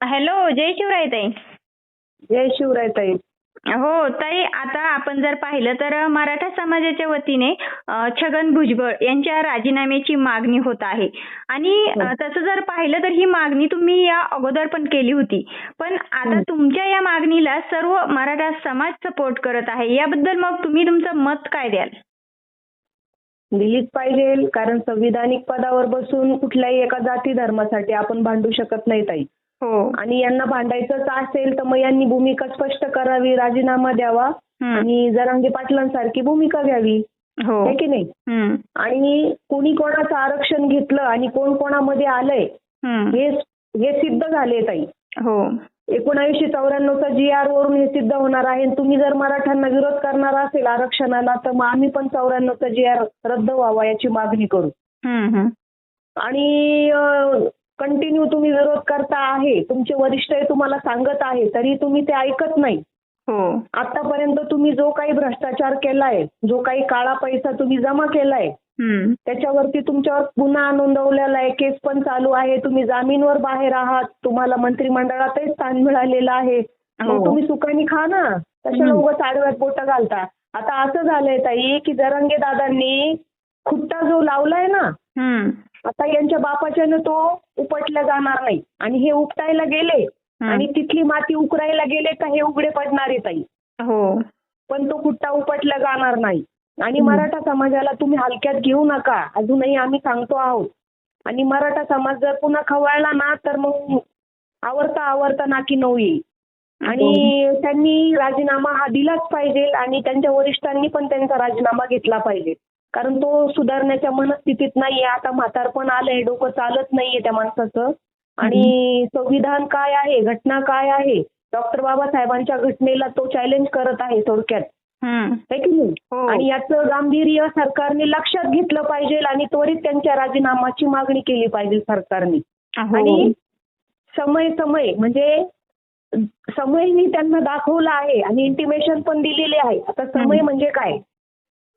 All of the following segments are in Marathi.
हॅलो जय शिवराय ताई. जय शिवराय ताई. हो ताई आता आपण जर पाहिलं तर मराठा समाजाच्या वतीने छगन भुजबळ यांच्या राजीनाम्याची मागणी होत आहे. आणि अ, तसं जर पाहिलं तर ही मागणी तुम्ही या अगोदर पण केली होती. पण आता तुमच्या या मागणीला सर्व मराठा समाज सपोर्ट करत आहे. याबद्दल मग तुम्ही तुमचं मत काय द्याल? दिलीच पाहिजे कारण संविधानिक पदावर बसून कुठल्याही एका जाती धर्मासाठी आपण भांडू शकत नाही ताई. हो आणि यांना भांडायचंच असेल तर मग यांनी भूमिका स्पष्ट करावी राजीनामा द्यावा. आणि जरांगे पाटलांसारखी भूमिका घ्यावी हो है की नाही. आणि कोणी कोणाचं आरक्षण घेतलं आणि कोण कोणामध्ये आलंय. हे हे सिद्ध झाले ताई हो एकोणावीसशे चौऱ्याण्णवचा जी आर वरून हे सिद्ध होणार आहे आणि तुम्ही जर मराठ्यांना विरोध करणार असेल आरक्षणाला तर मग आम्ही पण चौऱ्याण्णवचा जी आर रद्द व्हावा याची मागणी करू. आणि कंटिन्यू तुम्ही विरोध करता आहे तुमचे वरिष्ठ हे तुम्हाला सांगत आहे तरी तुम्ही ते ऐकत नाही हो आतापर्यंत तुम्ही जो काही भ्रष्टाचार केलाय जो काही काळा पैसा तुम्ही जमा केलाय. त्याच्यावरती तुमच्यावर गुन्हा नोंदवलेला आहे केस पण चालू आहे तुम्ही जामीनवर बाहेर आहात तुम्हाला मंत्रिमंडळातही स्थान मिळालेलं आहे हो. तुम्ही सुखानी खा ना हम्म. उगाच आडव्यात बोट घालता आता असं झालंय ताई की जरंगे दादांनी खुट्टा जो लावलाय ना. आता यांच्या बापाच्यानं तो उपटला जाणार नाही. आणि हे उपटायला गेले. आणि तिथली माती उकरायला गेले का हे उघडे पडणार आहे ताई. हो. पण तो खुट्टा उपटला जाणार नाही. आणि. मराठा समाजाला तुम्ही हलक्यात घेऊ नका. अजूनही आम्ही सांगतो आहोत. आणि मराठा समाज जर पुन्हा खवळला ना तर मग आवरता आवरता नाकी नऊ येईल. आणि त्यांनी राजीनामा हा दिलाच पाहिजे आणि त्यांच्या वरिष्ठांनी पण त्यांचा राजीनामा घेतला पाहिजे. कारण तो सुधारण्याच्या मनस्थितीत नाहीये. आता म्हातारपण आलंय डोकं चालत नाहीये त्या माणसाचं. आणि संविधान काय आहे? घटना काय आहे? डॉक्टर बाबासाहेबांच्या घटनेला तो चॅलेंज करत आहे थोडक्यात. है की नाही? हो. आणि याचं गांभीर्य सरकारने लक्षात घेतलं पाहिजे आणि त्वरित त्यांच्या राजीनामाची मागणी केली पाहिजे सरकारने. आणि समय समय म्हणजे समय मी त्यांना दाखवला आहे आणि इंटिमेशन पण दिलेले आहे. आता समय. म्हणजे काय?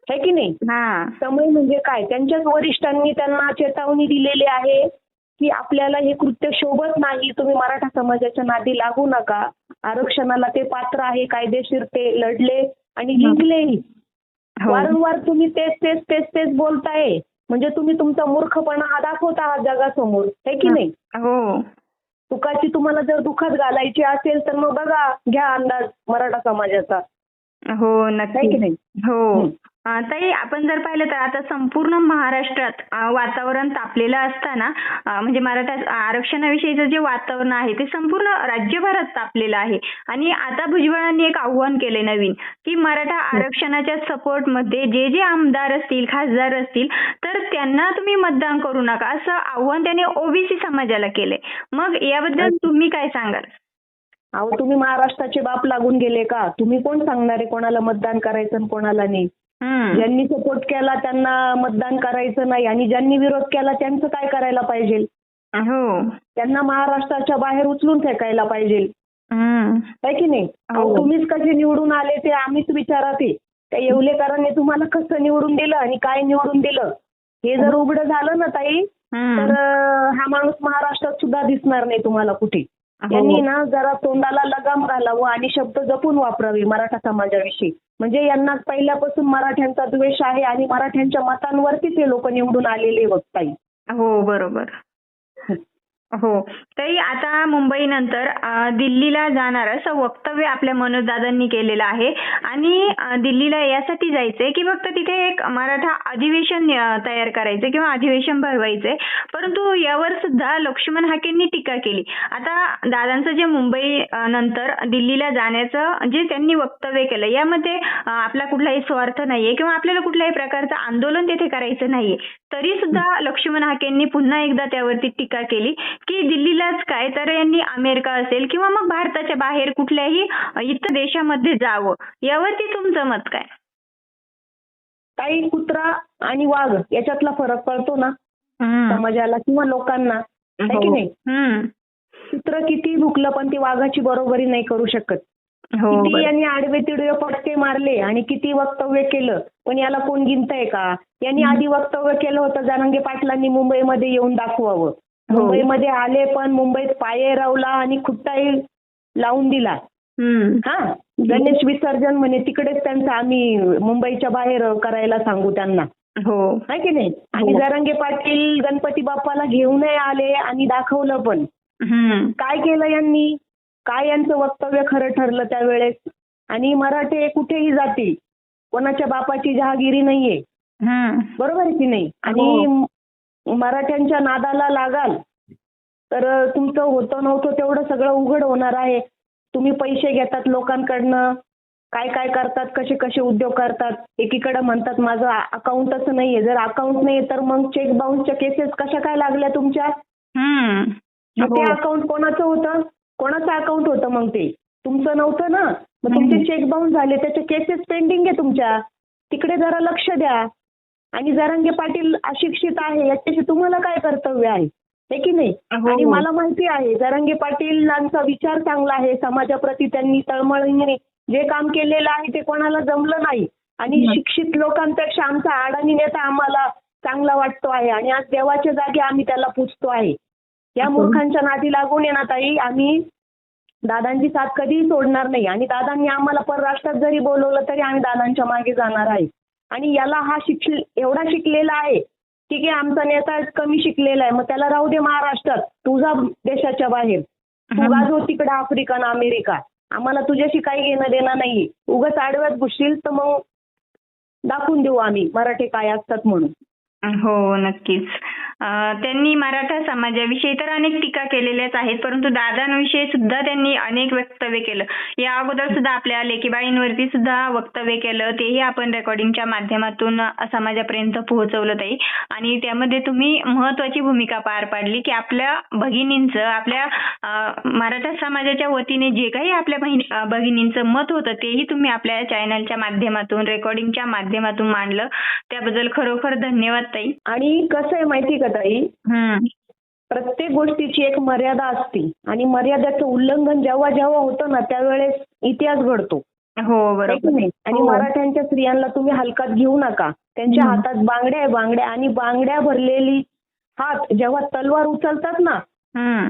है की नाही? हा. समय म्हणजे काय? त्यांच्याच वरिष्ठांनी त्यांना चेतावणी दिलेली आहे की आपल्याला हे कृत्य शोभत नाही. तुम्ही मराठा समाजाच्या नादी लागू नका. आरक्षणाला ते पात्र आहे कायदेशीर ते लढले आणि जिंकलेही हो. वारंवार तुम्ही तेच तेच तेच तेच बोलताय. म्हणजे तुम्ही तुमचा मूर्खपणा हा दाखवता आहात जगासमोर. है की नाही? हो. चुकाची तुम्हाला जर दुखात घालायची असेल तर मग बघा घ्या अंदाज मराठा समाजाचा. हो की नक्की नाही? हो. ताई आपण जर पाहिलं तर आता संपूर्ण महाराष्ट्रात वातावरण तापलेलं असताना म्हणजे मराठा आरक्षणाविषयीचं जे वातावरण आहे ते संपूर्ण राज्यभरात तापलेलं आहे. आणि आता भुजबळांनी एक आव्हान केलंय नवीन की मराठा आरक्षणाच्या सपोर्टमध्ये जे जे आमदार असतील खासदार असतील तर त्यांना तुम्ही मतदान करू नका असं आव्हान त्याने ओबीसी समाजाला केलंय. मग याबद्दल तुम्ही काय सांगाल? अहो तुम्ही महाराष्ट्राचे बाप लागून गेले का? तुम्ही कोण सांगणार आहे कोणाला मतदान करायचं आणि कोणाला नाही. ज्यांनी सपोर्ट केला त्यांना मतदान करायचं नाही. आणि ज्यांनी विरोध केला त्यांचं काय करायला पाहिजे? हो. त्यांना महाराष्ट्राच्या बाहेर उचलून फेकायला पाहिजे. की नाही? हो. तुम्हीच कसे निवडून आले ते आम्हीच विचारात त्या येवलेकरांनी तुम्हाला कसं निवडून दिलं आणि काय निवडून दिलं? हे जर उघडं झालं ना ताई. तर हा माणूस महाराष्ट्रात सुद्धा दिसणार नाही तुम्हाला कुठे. हो. यांनी ना जरा तोंडाला लगाम घालावं आणि शब्द जपून वापरावे मराठा समाजाविषयी. म्हणजे यांना पहिल्यापासून मराठ्यांचा द्वेष आहे आणि मराठ्यांच्या मतांवरतीच हे लोक निवडून आलेले बघताय हो बरोबर. हो. तरी आता मुंबई नंतर दिल्लीला जाणार असं वक्तव्य आपल्या मनोज दादांनी केलेलं आहे. आणि दिल्लीला यासाठी जायचंय की फक्त तिथे एक मराठा अधिवेशन तयार करायचं किंवा अधिवेशन भरवायचंय. परंतु यावर सुद्धा लक्ष्मण हाकेंनी टीका केली. आता दादांचं जे मुंबई नंतर दिल्लीला जाण्याचं जे त्यांनी वक्तव्य केलं यामध्ये आपला कुठलाही स्वार्थ नाहीये किंवा आपल्याला कुठल्याही प्रकारचं आंदोलन तिथे करायचं नाहीये. तरी सुद्धा लक्ष्मण हाकेंनी पुन्हा एकदा त्यावरती टीका केली की दिल्लीलाच काय तर यांनी अमेरिका असेल किंवा मग भारताच्या बाहेर कुठल्याही इतर देशामध्ये जावं यावरती तुमचं मत काय काही कुत्रा आणि वाघ याच्यातला फरक कळतो ना. समाजाला किंवा लोकांना की हो. नाही. कुत्र किती भुकलं पण ती वाघाची बरोबरी नाही करू शकत हो किती. यांनी आडवे तिडवे फटके मारले आणि किती वक्तव्य केलं पण याला कोण गिनतंय का यांनी आधी वक्तव्य केलं होतं जरांगे पाटलांनी मुंबईमध्ये येऊन दाखवावं. मुंबईमध्ये आले पण मुंबईत पाये रवला आणि खुट्टाही लावून दिला. हा? गणेश विसर्जन म्हणे तिकडेच त्यांचं आम्ही मुंबईच्या बाहेर करायला सांगू त्यांना. हो. आहे की नाही? आणि हो. जरांगे पाटील गणपती बाप्पाला घेऊनही आले आणि दाखवलं पण. काय केलं यांनी? काय यांचं वक्तव्य खरं ठरलं त्यावेळेस? आणि मराठे कुठेही जातील? कोणाच्या बापाची जहागिरी नाहीये. बरोबर आहे की नाही? आणि म- मराठ्यांच्या नादाला लागाल. तर तुमचं होतं नव्हतं तेवढं सगळं उघड होणार आहे. तुम्ही पैसे घेतात लोकांकडनं. काय काय करतात कसे कसे उद्योग करतात? एकीकडे म्हणतात माझं अकाउंटच नाहीये. जर अकाउंट नाही तर मग चेक बाउन्सच्या केसेस कशा काय लागल्या तुमच्या? ते हो. अकाउंट कोणाचं होतं? कोणाचं अकाउंट होतं मग ते? तुमचं नव्हतं ना? मग तुमचे. चेक बाउन्स झाले त्याचे केसेस पेंडिंग आहे तुमच्या. तिकडे जरा लक्ष द्या. आणि जरांगे पाटील अशिक्षित आहे याच्याशी तुम्हाला काय कर्तव्य आहे? हे की नाही? हो. आणि मला माहिती आहे जरांगे पाटीलांचा विचार चांगला आहे समाजाप्रती त्यांनी तळमळीने जे काम केलेलं आहे ते कोणाला जमलं नाही. आणि. शिक्षित लोकांपेक्षा आमचा अडाणी नेता आम्हाला चांगला वाटतो आहे. आणि आज देवाच्या जागी आम्ही त्याला पुजतो आहे. या हो. मूर्खांच्या नादी लागून येणार ताई आम्ही दादांची साथ कधीही सोडणार नाही. आणि दादांनी आम्हाला परराष्ट्रात जरी बोलवलं तरी आम्ही दादांच्या मागे जाणार आहे. आणि याला हा शिक एवढा शिकलेला आहे की की आमचा नेता कमी शिकलेला आहे. मग त्याला राहू दे महाराष्ट्रात. तुझा देशाच्या बाहेर. तू. गाजव तिकडे आफ्रिका आणि अमेरिका. आम्हाला तुझ्याशी काही घेणं देणं नाही उगाच आडव्यात घुसशील तर मग दाखवून देऊ आम्ही मराठे काय असतात म्हणून. हो नक्कीच. त्यांनी मराठा समाजाविषयी तर अनेक टीका केलेल्याच आहेत परंतु दादांविषयी सुद्धा त्यांनी अनेक वक्तव्य केलं. या अगोदर सुद्धा आपल्या लेकीबाईंवरती सुद्धा वक्तव्य केलं तेही आपण रेकॉर्डिंगच्या माध्यमातून समाजापर्यंत पोहोचवलं ताई. आणि त्यामध्ये तुम्ही महत्वाची भूमिका पार पाडली की आपल्या भगिनींचं आपल्या मराठा समाजाच्या वतीने जे काही आपल्या भगिनींचं मत होतं तेही तुम्ही आपल्या चॅनलच्या माध्यमातून रेकॉर्डिंगच्या माध्यमातून मांडलं. त्याबद्दल खरोखर धन्यवाद ताई. आणि कसं आहे माहिती का ताई. प्रत्येक गोष्टीची एक मर्यादा असते. आणि मर्यादेचं उल्लंघन जेव्हा जेव्हा होतं ना त्यावेळेस इतिहास घडतो. हो है बरोबर नाही? आणि हो. मराठ्यांच्या स्त्रियांना तुम्ही हलकात घेऊ नका. त्यांच्या. हातात बांगड्या आहे बांगड्या. आणि बांगड्या भरलेली हात जेव्हा तलवार उचलतात ना.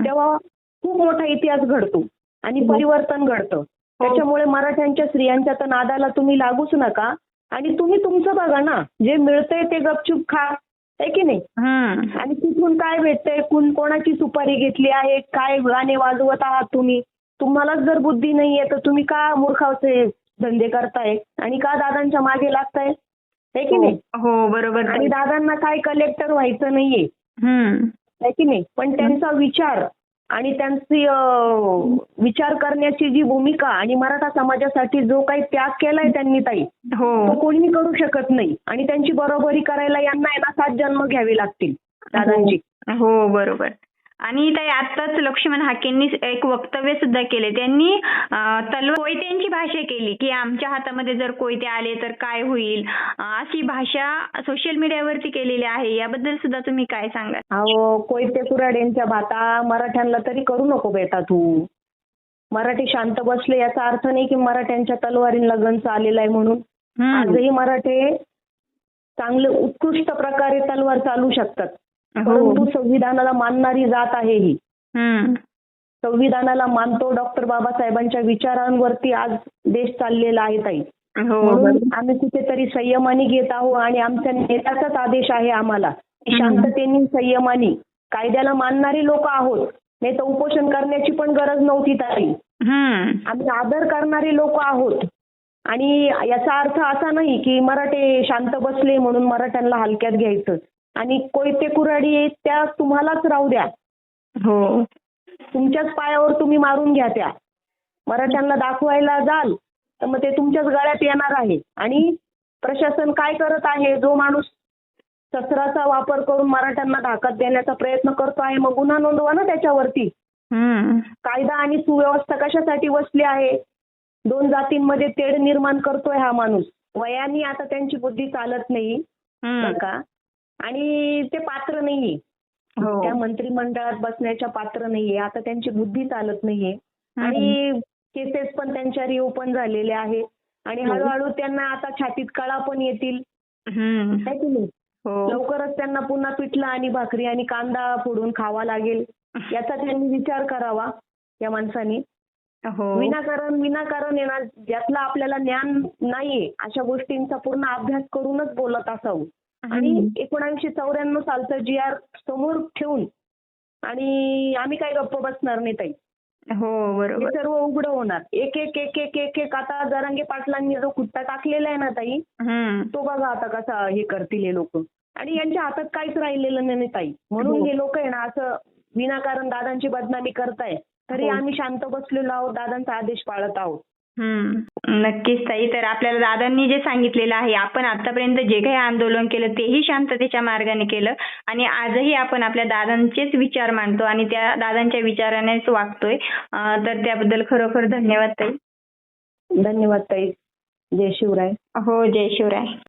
तेव्हा खूप मोठा इतिहास घडतो. आणि हो. परिवर्तन घडतं. त्याच्यामुळे मराठ्यांच्या स्त्रियांच्या तर नादाला तुम्ही लागूच नका. आणि तुम्ही तुमचं बघा ना जे मिळतंय ते गपचूप खा. आहे की नाही. आणि तिथून काय भेटतंय? कोण कोणाची सुपारी घेतली आहे? काय गाणे वाजवत आहात तुम्ही? तुम्हालाच जर बुद्धी नाहीये तर तुम्ही का मूर्खाचे धंदे करताय? आणि का दादांच्या मागे लागताय? है की नाही? हो बरोबर आणि दादांना काय कलेक्टर व्हायचं नाहीये. हम्म. है की नाही? पण त्यांचा विचार आणि त्यांची विचार करण्याची जी भूमिका आणि मराठा समाजासाठी जो काही त्याग केलाय त्यांनी ताई हो. तो कोणीही करू शकत नाही. आणि त्यांची बरोबरी करायला यांना सात जन्म घ्यावे लागतील दादांची. हो बरोबर. आणि ताई आताच लक्ष्मण हाकेंनी एक वक्तव्य सुद्धा केले. त्यांनी तलवार कोयत्यांची भाषा केली की आमच्या हातामध्ये जर कोयते आले तर काय होईल? अशी भाषा सोशल मीडियावरती केलेली आहे. याबद्दल सुद्धा तुम्ही काय सांगाल? अहो कोयते कुराड्यांच्या भाता मराठ्यांना तरी करू नको बेटा तू. मराठी शांत बसले याचा अर्थ नाही की मराठ्यांच्या तलवारींना गंज आलेला आहे म्हणून. आजही मराठे चांगले उत्कृष्ट प्रकारे तलवार चालू शकतात. परंतु संविधानाला मानणारी जात आहे ही. संविधानाला मानतो डॉक्टर बाबासाहेबांच्या विचारांवरती आज देश चाललेला आहे ताई हो म्हणून. आम्ही कुठेतरी संयमाने घेत आहोत आणि आमच्या नेत्याचाच आदेश आहे आम्हाला की. शांततेने संयमाने कायद्याला मानणारी लोक आहोत नाही तर उपोषण करण्याची पण गरज नव्हती ताई. आम्ही आदर करणारी लोक आहोत आणि याचा अर्थ असा नाही की मराठे शांत बसले म्हणून मराठ्यांना हलक्यात घ्यायचं आणि कोयते कुऱ्हाडी त्या तुम्हालाच राहू द्या. हो. तुमच्याच पायावर तुम्ही मारून घ्या त्या. मराठ्यांना दाखवायला जाल तर मग ते तुमच्याच गळ्यात येणार आहे. आणि प्रशासन काय करत आहे? जो माणूस शस्त्राचा वापर करून मराठ्यांना धाकात देण्याचा प्रयत्न करतो आहे मग गुन्हा नोंदवा ना त्याच्यावरती. कायदा आणि सुव्यवस्था कशासाठी बसली आहे? दोन जातींमध्ये तेढ निर्माण करतोय हा माणूस. वयाने आता त्यांची बुद्धी चालत नाही. बरं का? आणि ते पात्र नाहीये. हो. त्या मंत्रिमंडळात बसण्याच्या पात्र नाहीये. आता त्यांची बुद्धी चालत नाहीये. आणि केसेस पण त्यांच्या रिओपन झालेल्या आहेत. आणि हो. हळूहळू त्यांना आता छातीत कळा पण येतील. की नाही? हो. लवकरच त्यांना पुन्हा पिठलं आणि भाकरी आणि कांदा फोडून खावा लागेल. याचा त्यांनी विचार करावा या माणसाने. विनाकारण विनाकारण येणार. ज्यातलं आपल्याला ज्ञान नाहीये अशा गोष्टींचा पूर्ण अभ्यास करूनच बोलत असावं. आणि. एकोणीसशे चौऱ्याण्णव सालचं जी आर समोर ठेवून आणि आम्ही काय गप्प बसणार नाही ताई. हो हे बरोबर सर्व उघडं होणार. एक एक एक एक एक एक. आता जरांगे पाटलांनी जो खुट्टा टाकलेला आहे ना ताई तो बघा आता कसा हे करतील हे लोक. आणि यांच्या हातात काहीच राहिलेलं नाही ताई. म्हणून हो. हे लोक आहे ना असं विनाकारण दादांची बदनामी करताय. तरी हो. आम्ही शांत बसलेलो आहोत दादांचा आदेश पाळत आहोत. नक्कीच ताई तर आपल्याला दादांनी जे सांगितलेलं आहे आपण आतापर्यंत जे काही आंदोलन केलं तेही शांततेच्या मार्गाने केलं आणि आजही आपण आपल्या दादांचेच विचार मांडतो आणि त्या दादांच्या विचारानेच वागतोय. तर त्याबद्दल खरोखर धन्यवाद ताई. धन्यवाद ताई. जय शिवराय. हो जय शिवराय.